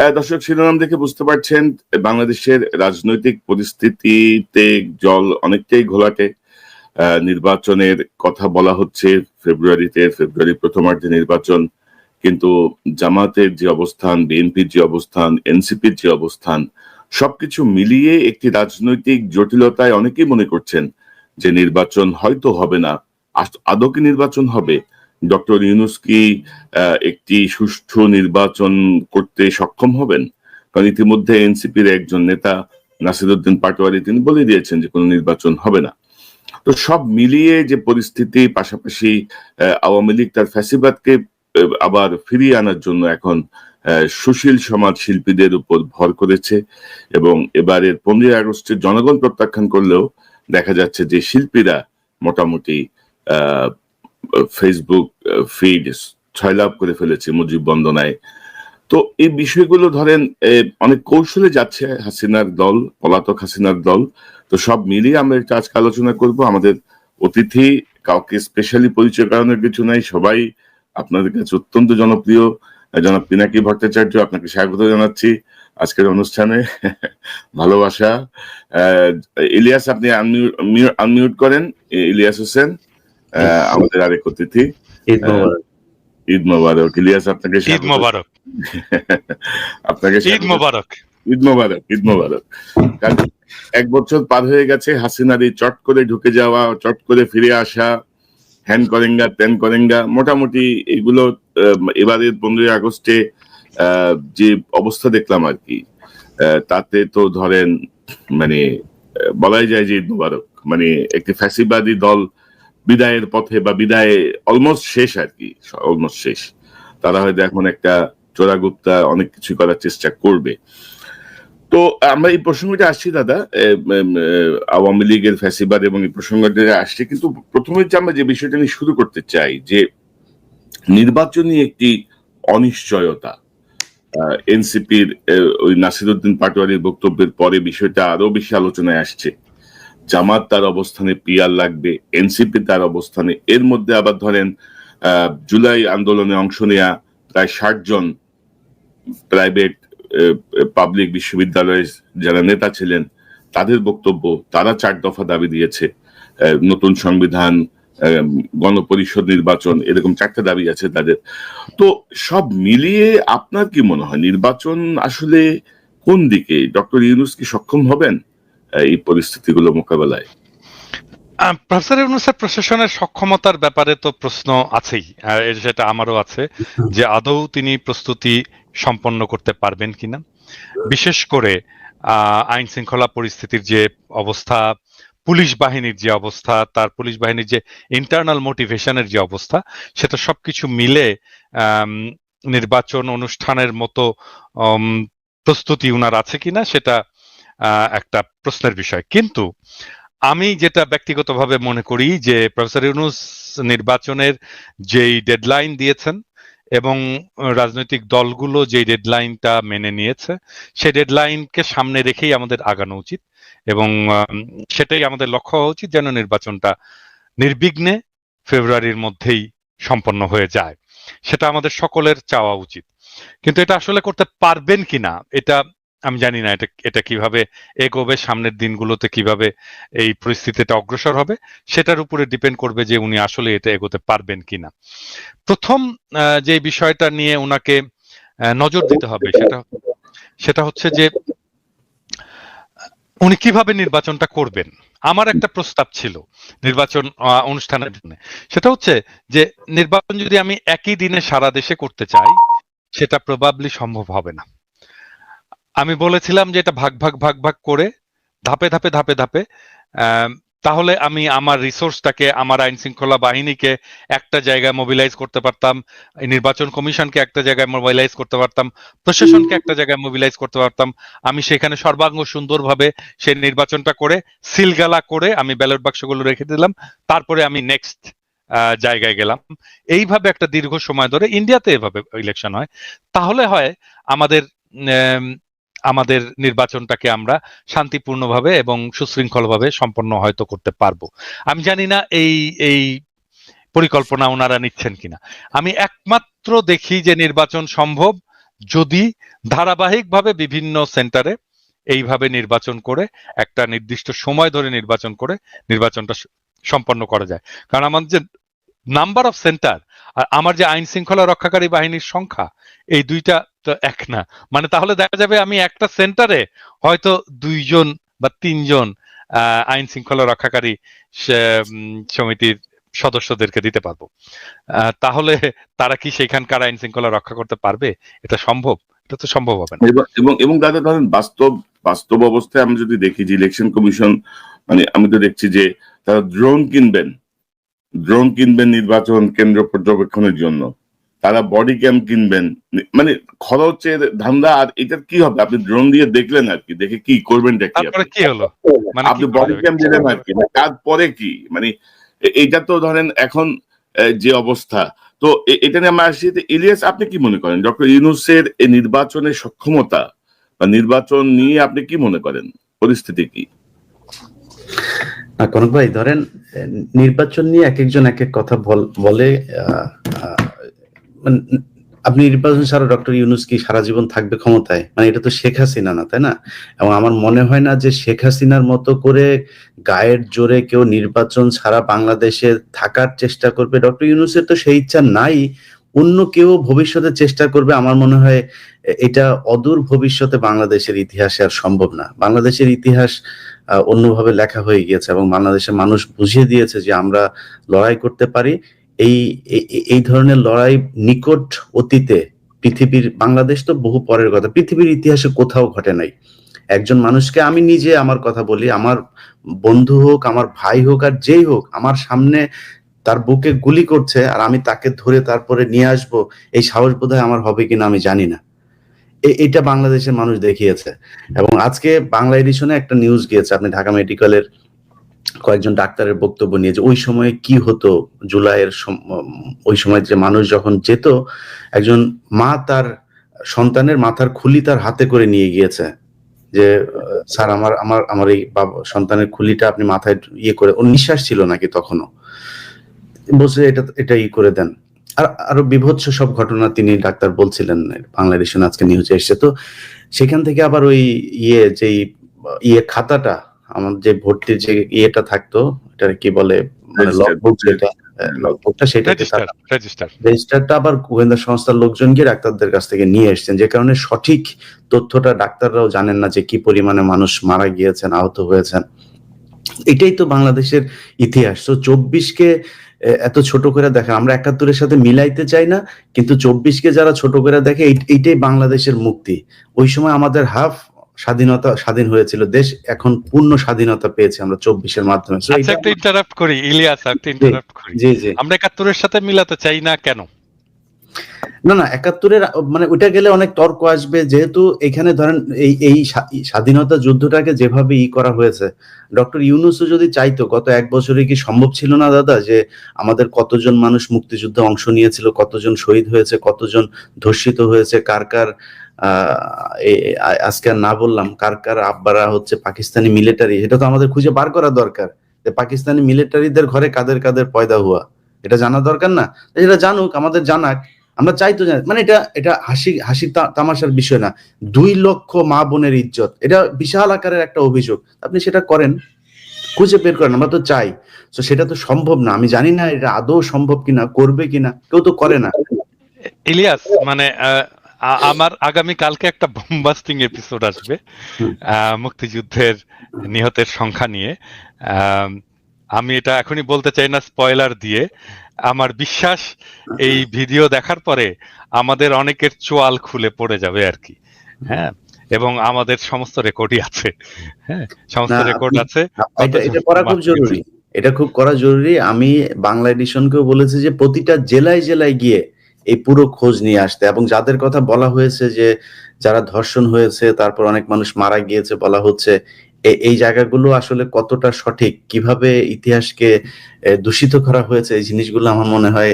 দর্শক, শিরোনাম দেখে বুঝতে পারছেন বাংলাদেশের রাজনৈতিক পরিস্থিতিতে জল অনেকটাই ঘোলাটে। নির্বাচনের কথা বলা হচ্ছে ফেব্রুয়ারিতে, ফেব্রুয়ারি প্রথমার্ধে নির্বাচন। কিন্তু জামাতের যে অবস্থান, বিএনপির যে অবস্থান, এনসিপির যে অবস্থান, সবকিছু মিলিয়ে একটি রাজনৈতিক জটিলতায় অনেকেই মনে করছেন যে নির্বাচন হয়তো হবে না। আদৌ কি নির্বাচন হবে? ডক্টর ইউনুস কি একটি সুষ্ঠু নির্বাচন করতে সক্ষম হবেন? কারণ ইতিমধ্যে এনসিপির একজন নেতা নাসিরুদ্দিন পাটোয়ারি, তিনি বলে দিয়েছেন যে কোনো নির্বাচন হবে না। তো সব মিলিয়ে যে পরিস্থিতি, পাশাপাশি আওয়ামী লীগ তার ফ্যাসিবাদকে আবার ফিরিয়ে আনার জন্য এখন সুশীল সমাজ শিল্পীদের উপর ভর করেছে এবং এবারের পনেরোই আগস্টের জনগণ প্রত্যাখ্যান করলেও দেখা যাচ্ছে যে শিল্পীরা মোটামুটি ফেসবুক ফিড ছয়লাভ করে ফেলেছে মুজিব বন্দনায়। তো এই বিষয়গুলো ধরেন অনেক কৌশলে যাচ্ছে হাসিনার দল, পলাতক হাসিনার দল। তো সব মিলিয়ে আমরা একটা আজকে আলোচনা করব। আমাদের অতিথি, কাউকে স্পেশালি পরিচয় করানোর কিছু নাই, সবাই আপনাদের কাছে অত্যন্ত জনপ্রিয়, জনাব পিনাকি ভট্টাচার্য, আপনাকে স্বাগত জানাচ্ছি আজকের অনুষ্ঠানে। ভালোবাসা। ইলিয়াস, আপনি আনমিউট করেন ইলিয়াস হোসেন। আমাদের আরেক অতিথি। ঈদ মোবারক। ঈদ মোবারক। ইলিয়াস আপনাকে ঈদ মোবারক। আপনাকে ঈদ মোবারক। ঈদ মোবারক ঈদ মোবারক। এক বছর পার হয়ে গেছে হাসিনার এই চট করে ঢুকে যাওয়া চট করে ফিরে আসা হ্যান করেঙ্গা ত্যান করেঙ্গা মোটামুটি এগুলো আহ, এবারের পনেরোই আগস্টে আহ, যে অবস্থা দেখলাম আর কি আহ, তাতে তো ধরেন মানে বলাই যায় যে ঈদ মোবারক। মানে একটি ফ্যাসিবাদী দল বিদায়ের পথে বা বিদায়ে অলমোস্ট শেষ আর কি অলমোস্ট শেষ। তারা হয়তো এখন একটা চোরাগুপ্তা অনেক কিছু করার চেষ্টা করবে। তো আমরা এই প্রসঙ্গটা আসছি, দাদা আওয়ামী লীগের ফ্যাসিবাদ এবং এই প্রসঙ্গটা আসছে। কিন্তু প্রথমে যে আমরা যে বিষয়টা নিয়ে শুরু করতে চাই, যে নির্বাচনী একটি অনিশ্চয়তা। এনসিপির ওই নাসিরুদ্দিন পাটোয়ারির বক্তব্যের পরে বিষয়টা আরও বেশি আলোচনায় আসছে। জামাত তার অবস্থানে, পিয়ার লাগবে, এনসিপি তার অবস্থানে। এর মধ্যে আবার ধরেন জুলাই আন্দোলনে অংশ নেয়া প্রায় ষাট জন প্রাইভেট পাবলিক বিশ্ববিদ্যালয়ের যারা নেতা ছিলেন, তাদের বক্তব্য তারা চার দফা দাবি দিয়েছে। নতুন সংবিধান গণপরিষদ নির্বাচন, এরকম চারটা দাবি আছে তাদের। তো সব মিলিয়ে আপনার কি মনে হয়, নির্বাচন আসলে কোন দিকে? ডক্টর ইউনুস কি সক্ষম হবেন? এই পরিস্থিতিগুলো মোকাবেলায়? প্রফেসর ইউনুসের প্রশাসনের সক্ষমতার ব্যাপারে তো প্রশ্ন আছেই। সেটা আমারও আছে, যে আদৌ তিনি প্রস্তুতি সম্পন্ন করতে পারবেন কিনা। বিশেষ করে আইন শৃঙ্খলা পরিস্থিতির যে অবস্থা, পুলিশ বাহিনীর যে অবস্থা, তার পুলিশ বাহিনীর যে ইন্টারনাল মোটিভেশনের যে অবস্থা, সেটা সবকিছু মিলে নির্বাচন অনুষ্ঠানের মতো প্রস্তুতি উনার আছে কিনা, সেটা একটা প্রশ্নের বিষয়। কিন্তু আমি যেটা ব্যক্তিগতভাবে মনে করি যে প্রফেসর ইউনুস নির্বাচনের যেই ডেডলাইন দিয়েছেন এবং রাজনৈতিক দলগুলো যে ডেডলাইনটা মেনে নিয়েছে, সেই ডেডলাইনকে সামনে রেখেই আমাদের আগানো উচিত এবং সেটাই আমাদের লক্ষ্য হওয়া উচিত যেন নির্বাচনটা নির্বিঘ্নে ফেব্রুয়ারির মধ্যেই সম্পন্ন হয়ে যায়। সেটা আমাদের সকলের চাওয়া উচিত। কিন্তু এটা আসলে করতে পারবেন কিনা, এটা আমি জানি না এটা এটা কীভাবে এগোবে, সামনের দিনগুলোতে কীভাবে এই পরিস্থিতিটা অগ্রসর হবে, সেটার উপরে ডিপেন্ড করবে যে উনি আসলে এটা এগোতে পারবেন কিনা। প্রথম যে বিষয়টা নিয়ে ওনাকে নজর দিতে হবে সেটা সেটা হচ্ছে যে উনি কীভাবে নির্বাচনটা করবেন। আমার একটা প্রস্তাব ছিল নির্বাচন অনুষ্ঠানের জন্য। সেটা হচ্ছে যে নির্বাচন যদি আমি একই দিনে সারা দেশে করতে চাই, সেটা প্রবাবলি সম্ভব হবে না। আমি বলেছিলাম যে এটা ভাগ ভাগ ভাগ ভাগ করে ধাপে ধাপে ধাপে ধাপে তাহলে আমি আমার রিসোর্সটাকে আমার আইন শৃঙ্খলা বাহিনীকে একটা জায়গায় মোবিলাইজ করতে পারতাম, নির্বাচন কমিশনকে একটা জায়গায় মোবিলাইজ করতে পারতাম, প্রশাসনকে একটা জায়গায় মোবিলাইজ করতে পারতাম, আমি সেখানে সর্বাঙ্গ সুন্দরভাবে সেই নির্বাচনটা করে, সিলগালা করে আমি ব্যালট বাক্সগুলো রেখে দিলাম, তারপরে আমি নেক্সট জায়গায় গেলাম। এইভাবে একটা দীর্ঘ সময় ধরে ইন্ডিয়াতে এভাবে ইলেকশন হয়। তাহলে হয় আমাদের আমাদের নির্বাচনটাকে আমরা শান্তিপূর্ণভাবে এবং সুশৃঙ্খলভাবে সম্পন্ন হয়তো করতে পারব। আমি জানি না এই এই পরিকল্পনা ওনারা নিচ্ছেন কিনা। আমি একমাত্র দেখি যে নির্বাচন সম্ভব যদি ধারাবাহিকভাবে বিভিন্ন সেন্টারে এইভাবে নির্বাচন করে, একটা নির্দিষ্ট সময় ধরে নির্বাচন করে নির্বাচনটা সম্পন্ন করা যায়। কারণ আমাদের নাম্বার অফ সেন্টার আর আমার যে আইন শৃঙ্খলা রক্ষাকারী বাহিনীর সংখ্যা, এই দুইটা তো এক না। মানে তাহলে দেখা যাবে আমি একটা সেন্টারে হয়তো দুইজন বা তিনজন আইন শৃঙ্খলা রক্ষাকারী সমিতির সদস্যদেরকে দিতে পারব। তাহলে তারা কি সেখানকার আইন শৃঙ্খলা রক্ষা করতে পারবে? এটা সম্ভব? এটা তো সম্ভব হবে না। এবং- এবং দাদা, ধরেন বাস্তব বাস্তব অবস্থায় আমরা যদি দেখি যে ইলেকশন কমিশন মানে আমি তো দেখছি যে তারা ড্রোন কিনবেন। ড্রোন কিনবেন নির্বাচন কেন্দ্র পর্যবেক্ষণের জন্য। তারা বডি ক্যাম কিনবেন। মানে খরচের ধান্দা আর এটার কি হবে? আপনি ড্রোন দিয়ে দেখলেন আর কি দেখে কি করবেন কি আপনি? হলো? মানে আপনি বডি ক্যাম দিলেন আর কি তারপরে কি? মানে এটা তো ধরেন এখন যে অবস্থা। তো এটা নিয়ে আমার আসছি যে ইলিয়াস আপনি কি মনে করেন? ডক্টর ইউনুসের এই নির্বাচনের সক্ষমতা বা নির্বাচন নিয়ে আপনি কি মনে করেন? পরিস্থিতি কি? কনক ভাই ধরেন নির্বাচন নিয়ে এক একজন এক এক কথা বল- মানে, আপনি নির্বাচন ছাড়া ডক্টর ইউনুস কি সারা জীবন থাকবে ক্ষমতায়? মানে এটা তো শেখ হাসিনা না তাই না? এবং আমার মনে হয় না যে শেখ হাসিনার মতো করে গায়ের জোরে কেউ নির্বাচন ছাড়া বাংলাদেশে থাকার চেষ্টা করবে। ডক্টর ইউনুসের তো সেই ইচ্ছা নাই অন্য কেউ ভবিষ্যতে চেষ্টা করবে। আমার মনে হয় এটা অদূর ভবিষ্যতে বাংলাদেশের ইতিহাসে আর সম্ভব না। বাংলাদেশের ইতিহাস অন্যভাবে লেখা হয়ে গিয়েছে এবং বাংলাদেশের মানুষ বুঝিয়ে দিয়েছে যে আমরা লড়াই করতে পারি। এই এই- ধরনের লড়াই নিকট অতীতে পৃথিবীর, বাংলাদেশ তো বহু পরের কথা, পৃথিবীর ইতিহাসে কোথাও ঘটে নাই। একজন মানুষকে আমি নিজে আমার কথা বলি, আমার বন্ধু হোক, আমার ভাই হোক আর যেই হোক, আমার সামনে তার বুকে গুলি করছে আর আমি তাকে ধরে তারপরে নিয়ে আসব, এই সাহস বোধহয় আমার হবে কিনা আমি জানি না। এটা বাংলাদেশের মানুষ দেখিয়েছে। এবং আজকে বাংলা এডিশনে একটা নিউজ গিয়েছে, আপনি ঢাকা মেডিকেলের কয়েকজন ডাক্তারের বক্তব্য নিয়ে যে ওই সময়ে কি হতো? জুলাইয়ের ওই সময় যে মানুষ যখন যেত, একজন মা তার সন্তানের মাথার খুলি তার হাতে করে নিয়ে গিয়েছে। যে স্যার, আমার আমার আমার এই সন্তানের খুলিটা আপনি মাথায় ইয়ে করে, ওর নিঃশ্বাস ছিল নাকি তখনও? বলছে, এটা এটা ই করে দেন। আর আরও বিভৎস সব ঘটনা তিনি ডাক্তার বলছিলেন বাংলাদেশে আজকে নিউজে এসেছে। তো সেখান থেকে আবার ওই ইয়ে যে ইয়ে খাতাটা আমার যে ভর্তির যে ইয়েটা থাকতো এটা কি বলে মানে লগবুক যেটা লগবুকটা সেটাকে রেজিস্টার রেজিস্টার রেজিস্টারটা আবার গোয়েন্দা সংস্থার লোকজন গিয়ে ডাক্তারদের কাছ থেকে নিয়ে এসেছেন যে কারণে সঠিক তথ্যটা ডাক্তাররাও জানেন না যে কি পরিমাণে মানুষ মারা গিয়েছেন আহত হয়েছেন। এটাই তো বাংলাদেশের ইতিহাস। তো চব্বিশকে এত ছোট করে দেখে আমরা একাত্তরের সাথে মিলাইতে চাই না কিন্তু চব্বিশকে যারা ছোট করে দেখে এইটাই বাংলাদেশের মুক্তি। ওই সময় আমাদের হাফ স্বাধীনতা স্বাধীন হয়েছিল দেশ এখন পূর্ণ স্বাধীনতা পেয়েছে আমরা চব্বিশের মাধ্যমে। আচ্ছা এটা- একটা ইন্টারাপ্ট করি ইলিয়াস ইন্টারাপ্ট করি। জি জি। আমরা একাত্তরের সাথে মিলাতে চাই না কেন? না না, একাত্তরের মানে ওইটা গেলে অনেক তর্ক আসবে। যেহেতু এখানে ধরেন এই এই স্বাধীনতা যুদ্ধটাকে যেভাবে ই করা হয়েছে, ডক্টর ইউনুসও যদি চাইতো, গত এক বছরে কি সম্ভব ছিল না, দাদা? যে আমাদের কতজন মানুষ মুক্তিযুদ্ধে অংশ নিয়েছিল, কতজন শহীদ হয়েছে, কতজন ধর্ষিত হয়েছে, কার কার আজকে আর না বললাম, কার কার আব্বারা হচ্ছে পাকিস্তানি মিলিটারি এটা তো আমাদের খুঁজে বার করা দরকার। যে পাকিস্তানি মিলিটারিদের ঘরে কাদের কাদের পয়দা হওয়া এটা জানা দরকার না? এটা জানুক, আমাদের জানাক। আমরা চাই তো জানি মানে এটা এটা হাসি হাসি তামাশার বিষয় না। দুই লক্ষ মা বোনের ইজ্জত এটা বিশাল আকারের একটা অভিযোগ। আপনি সেটা করেন খুঁজে বের করেন আমরা তো চাই। তো সেটা তো সম্ভব না আমি জানি না এটা আদৌ সম্ভব কিনা করবে কিনা কেউ তো করে না। ইলিয়াস মানে আমার আগামী কালকে একটা বোমবাস্টিং এপিসোড আসবে মুক্তিযুদ্ধের নিহতের সংখ্যা নিয়ে। আম, এটা এখনই বলতে চাই না স্পয়লার দিয়ে। আমার বিশ্বাস এই ভিডিও দেখার পরে আমাদের অনেকের চোয়াল খুলে পড়ে যাবে আর কি। হ্যাঁ? এবং আমাদের সমস্ত রেকর্ডই আছে। হ্যাঁ? সমস্ত রেকর্ড আছে। এটা করা খুব জরুরি। এটা খুব করা জরুরি। আমি বাংলা এডিশনকেও বলেছি যে প্রতিটা জেলায় জেলায় গিয়ে এই পুরো খোঁজ নিয়ে আসতে। এবং যাদের কথা বলা হয়েছে যে যারা ধর্ষণ হয়েছে তারপর অনেক মানুষ মারা গিয়েছে বলা হচ্ছে এই জায়গাগুলো আসলে কতটা সঠিক? কীভাবে ইতিহাসকে দূষিত করা হয়েছে? এই জিনিসগুলো আমার মনে হয়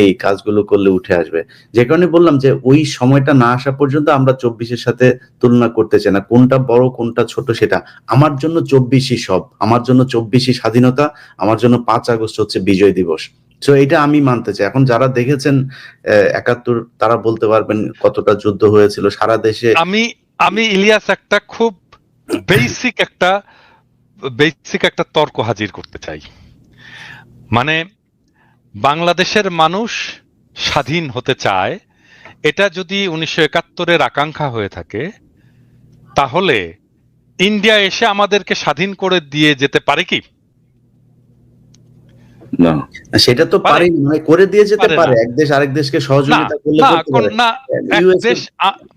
এই কাজগুলো করলে উঠে আসবে। যে কারণে বললাম যে ওই সময়টা না আসা পর্যন্ত আমরা চব্বিশের সাথে তুলনা করতে চাই না। কোনটা বড়, কোনটা ছোট সেটা। আমার জন্য চব্বিশই সব। আমার জন্য চব্বিশই স্বাধীনতা। আমার জন্য পাঁচ আগস্ট হচ্ছে বিজয় দিবস। তো এটা আমি মানতে চাই এখন যারা দেখেছেন একাত্তর, তারা বলতে পারবেন কতটা যুদ্ধ হয়েছিল। সারা দেশে আমি আমি ইলিয়াস একটা খুব বেসিক একটা বেসিক একটা তর্ক হাজির করতে চাই। মানে বাংলাদেশের মানুষ স্বাধীন হতে চায় এটা যদি উনিশশো একাত্তরের আকাঙ্ক্ষা হয়ে থাকে তাহলে ইন্ডিয়া এসে আমাদেরকে স্বাধীন করে দিয়ে যেতে পারে কি? না। সেটা তো পারে। মানে করে দিয়ে যেতে পারে এক দেশ আরেক দেশকে সহযোগিতা করলে না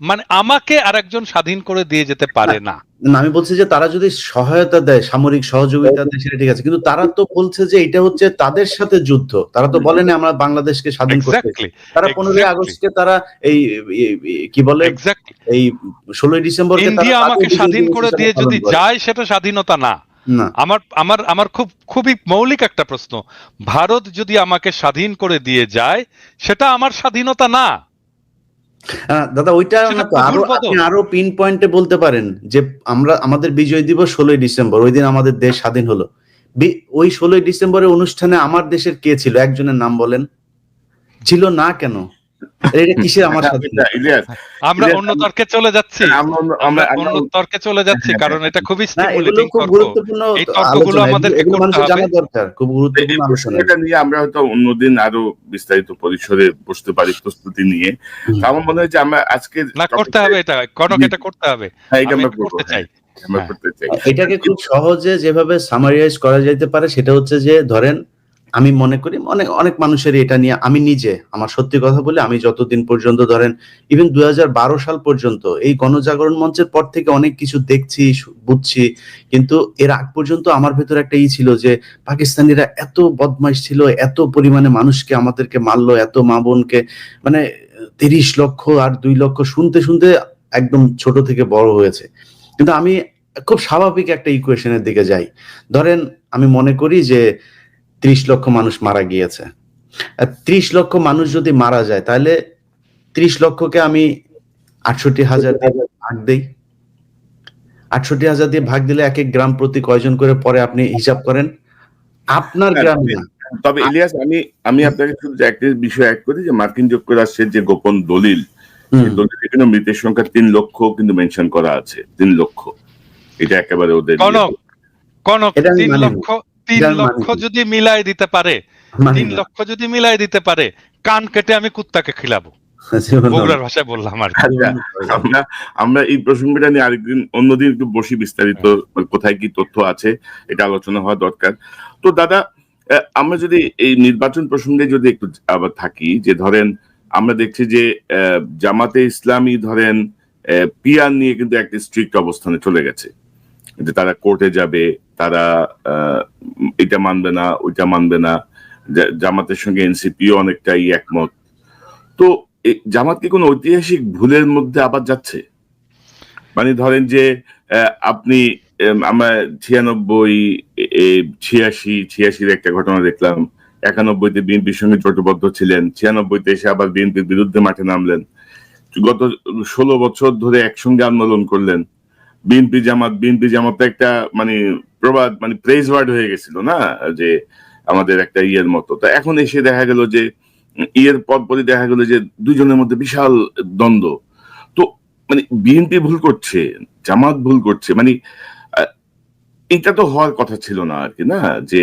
মানে আমাকে আরেকজন স্বাধীন করে দিয়ে যেতে পারে না। না, আমি বলছি যে তারা যদি সহায়তা দেয় সামরিক সহযোগিতা দেয় সেটা ঠিক আছে। কিন্তু তারা তো বলছে যে এটা হচ্ছে তাদের সাথে যুদ্ধ। তারা তো বলেনি আমরা বাংলাদেশকে স্বাধীন করতে। তারা পনেরোই. আগস্টকে তারা এই কি বলে? এই ষোলোই ডিসেম্বর ইন্ডিয়া আমাকে স্বাধীন করে দিয়ে যদি যায় সেটা স্বাধীনতা না। আমার আমার আমার খুব খুবই মৌলিক একটা প্রশ্ন। ভারত যদি আমাকে স্বাধীন করে দিয়ে যায় সেটা আমার স্বাধীনতা না। দাদা ওইটা সেটা না তো আরও আপনি আরও পিন পয়েন্টে বলতে পারেন যে আমরা আমাদের বিজয় দিবস ষোলোই ডিসেম্বর ওই দিন আমাদের দেশ স্বাধীন হলো। ওই ষোলোই ডিসেম্বরের অনুষ্ঠানে আমার দেশের কে ছিল? একজনের নাম বলেন। ছিল না কেন? এটা কিসের আমার আমরা অন্য তর্কে চলে যাচ্ছি। আমরা অন্য- তর্কে চলে যাচ্ছি কারণ এটা খুবই স্টিমুলেটিং তর্ক। গুরুত্বপূর্ণ এই তর্কগুলো আলোচনা আমাদেরকে করতে জানা দরকার খুব গুরুত্বপূর্ণ আলোচনা। প্রসঙ্গটা নিয়ে আমরা হয়তো অন্যদিন আরও বিস্তারিত পরিসরে বসতে পারি প্রস্তুতি নিয়ে। আমার মনে হয় যে আমরা আজকে না করতে হবে এটা কনক এটা করতে হবে। হ্যাঁ এটা আমি আমরা করতে চাই। আমরা হ্যাঁ। করতে চাই। এটাকে খুব সহজে যেভাবে সামারাইজ করা যেতে পারে সেটা হচ্ছে যে ধরেন আমি মনে করি অনেক অনেক মানুষের এটা নিয়ে আমি নিজে আমার সত্যি কথা বলে আমি যতদিন পর্যন্ত ধরেন ইভেন দুই হাজার বারো সাল পর্যন্ত এই গণজাগরণ মঞ্চের পর থেকে অনেক কিছু দেখছি বুঝছি। কিন্তু এর আগ পর্যন্ত আমার ভেতর একটা ই ছিল যে পাকিস্তানিরা এত বদমাইশ ছিল, এত পরিমাণে মানুষকে আমাদেরকে মারলো, এত মা বোনকে মানে তিরিশ লক্ষ আর দুই লক্ষ শুনতে শুনতে একদম ছোট থেকে বড় হয়েছে। কিন্তু আমি খুব স্বাভাবিক একটা ইকুয়েশনের দিকে যাই। ধরেন আমি মনে করি যে ত্রিশ লক্ষ মানুষ মারা গিয়েছে। আর ত্রিশ লক্ষ মানুষ যদি মারা যায় তাহলে ত্রিশ লক্ষকে আমি আটষট্টি হাজার ভাগ দেই। আটষট্টি হাজার দিয়ে ভাগ দিলে এক এক গ্রাম প্রতি কয়জন করে পরে আপনি হিসাব করেন। আপনার হ্যাঁ, গ্রামে তবে ইলিয়াস আমি আমি আপনাকে শুধু একটা বিষয় অ্যাড করি যে মার্কিন যুক্তরাষ্ট্রের যে গোপন দলিল দলিলে কিন্তু মৃতের সংখ্যা তিন লক্ষ কিন্তু মেনশন করা আছে তিন লক্ষ। এটা একেবারে ওদের কনক কনক তিন লক্ষ তিন লক্ষ যদি মিলাই দিতে পারে তিন লক্ষ যদি মিলাই দিতে পারে কান কেটে আমি কুত্তাকে খিলাবো। বগুড়ার ভাষায় বললাম আর আচ্ছা, আমরা আমরা এই প্রসঙ্গটা নিয়ে আরেকদিন অন্যদিন একটু বসি বিস্তারিত কোথায় কি তথ্য আছে এটা আলোচনা হওয়া দরকার। তো দাদা আহ, আমরা যদি এই নির্বাচন প্রসঙ্গে যদি একটু আবার থাকি যে ধরেন আমরা দেখছি যে আহ, জামাতে ইসলামী ধরেন পিয়ার নিয়ে কিন্তু একটা স্ট্রিক্ট অবস্থানে চলে গেছে। যে তারা কোর্টে যাবে, তারা এটা মানবে না, ওইটা মানবে না। জামাতের সঙ্গে এনসিপিও অনেকটাই একমত। তো জামাত কি কোনো ঐতিহাসিক ভুলের মধ্যে আবার যাচ্ছে? মানে ধরেন যে আপনি আমরা ছিয়ানব্বই ছিয়াশি, ছিয়াশির একটা ঘটনা দেখলাম। একানব্বইতে বিএনপির সঙ্গে জোটবদ্ধ ছিলেন। ছিয়ানব্বইতে এসে আবার বিএনপির বিরুদ্ধে মাঠে নামলেন। গত ষোলো বছর ধরে একসঙ্গে আন্দোলন করলেন। বিএনপি জামাত বিএনপি জামাত একটা মানে প্রবাদ মানে প্রেজ ওয়ার্ড হয়ে গেছিল না? যে আমাদের একটা ইয়ের মতো। তো এখন এসে দেখা গেল যে, ইয়ের পর পরই দেখা গেল যে দুজনের মধ্যে বিশাল দ্বন্দ্ব। তো মানে বিএনপি ভুল করছে, জামাত ভুল করছে মানে এটা তো হওয়ার কথা ছিল না আর কি, না? যে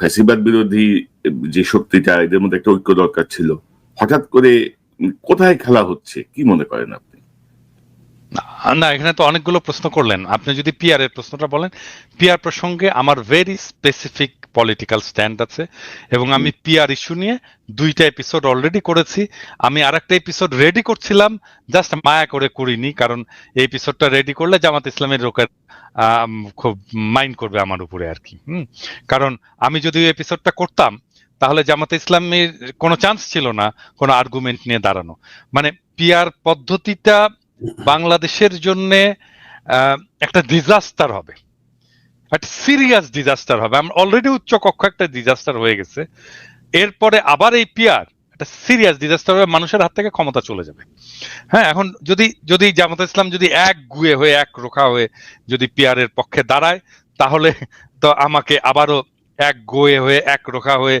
ফ্যাসিবাদ বিরোধী যে শক্তিটা, এদের মধ্যে একটা ঐক্য দরকার ছিল। হঠাৎ করে কোথায় খেলা হচ্ছে, কি মনে করেন আপনি? না, এখানে তো অনেকগুলো প্রশ্ন করলেন। আপনি যদি পিআর এর প্রশ্নটা বলেন পিআর প্রসঙ্গে আমার ভেরি স্পেসিফিক পলিটিক্যাল স্ট্যান্ড আছে এবং আমি পিআর ইস্যু নিয়ে দুইটা এপিসোড অলরেডি করেছি। আমি আরেকটা এপিসোড রেডি করছিলাম জাস্ট মায়া করে করিনি কারণ এই এপিসোডটা রেডি করলে জামাত ইসলামের লোকের খুব মাইন্ড করবে আমার উপরে আর কি হুম? কারণ আমি যদি ওই এপিসোডটা করতাম তাহলে জামাতে ইসলামের কোনো চান্স ছিল না কোনো আর্গুমেন্ট নিয়ে দাঁড়ানো। মানে পিআর পদ্ধতিটা বাংলাদেশের জন্য একটা ডিজাস্টার হবে। একটা সিরিয়াস ডিজাস্টার হবে। আমরা অলরেডি উচ্চ কক্ষ একটা ডিজাস্টার হয়ে গেছে। এরপরে আবার এই পিয়ার একটা সিরিয়াস ডিজাস্টার হবে মানুষের হাত থেকে ক্ষমতা চলে যাবে। হ্যাঁ এখন যদি যদি জামাত ইসলাম যদি এক গুয়ে হয়ে, এক রোখা হয়ে যদি পিয়ারের পক্ষে দাঁড়ায়, তাহলে তো আমাকে আবারও এক গোয়ে হয়ে, এক রোখা হয়ে